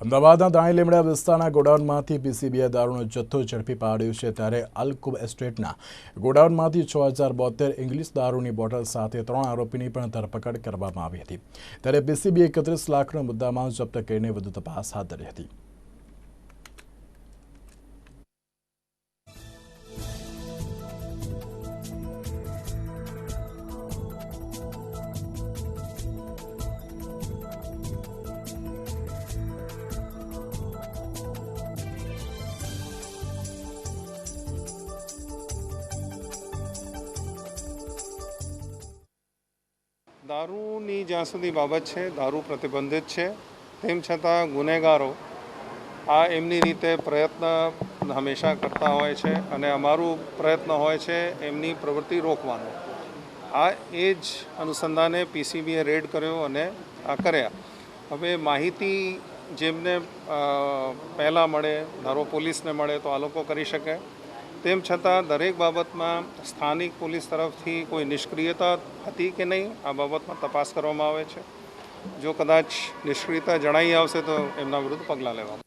અમદાવાદના દાણી લીમડા વિસ્તારના ગોડાઉનમાંથી પીસીબીએ દારૂનો જથ્થો ઝડપી પાડ્યો છે ત્યારે અલકુબ એસ્ટેટના ગોડાઉનમાંથી છ હજાર બોતેર ઇંગ્લિશ દારૂની બોટલ સાથે ત્રણ આરોપીની પણ ધરપકડ કરવામાં આવી હતી. ત્યારે પીસીબીએ એકત્રીસ લાખનો મુદ્દામાં જપ્ત કરીને વધુ તપાસ હાથ ધરી હતી. દારૂની જ્યાં સુધી બાબત છે, દારૂ પ્રતિબંધિત છે, તેમ છતાં ગુનેગારો આ એમની રીતે પ્રયત્ન હંમેશા કરતા હોય છે અને અમારું પ્રયત્ન હોય છે એમની પ્રવૃત્તિ રોકવાનો. આ એ જ અનુસંધાને પીસીબીએ રેડ કર્યો અને આ કર્યા. હવે માહિતી જેમને પહેલાં મળે, ધારો પોલીસને મળે તો આ લોકો કરી શકે. તેમ છતાં દરેક બાબતમાં સ્થાનિક પોલીસ તરફથી કોઈ નિષ્ક્રિયતા હતી કે નહીં, આ બાબતમાં તપાસ કરવામાં આવે છે. જો કદાચ નિષ્ક્રિયતા જણાઈ આવશે તો એમના વિરુદ્ધ પગલાં લેવામાં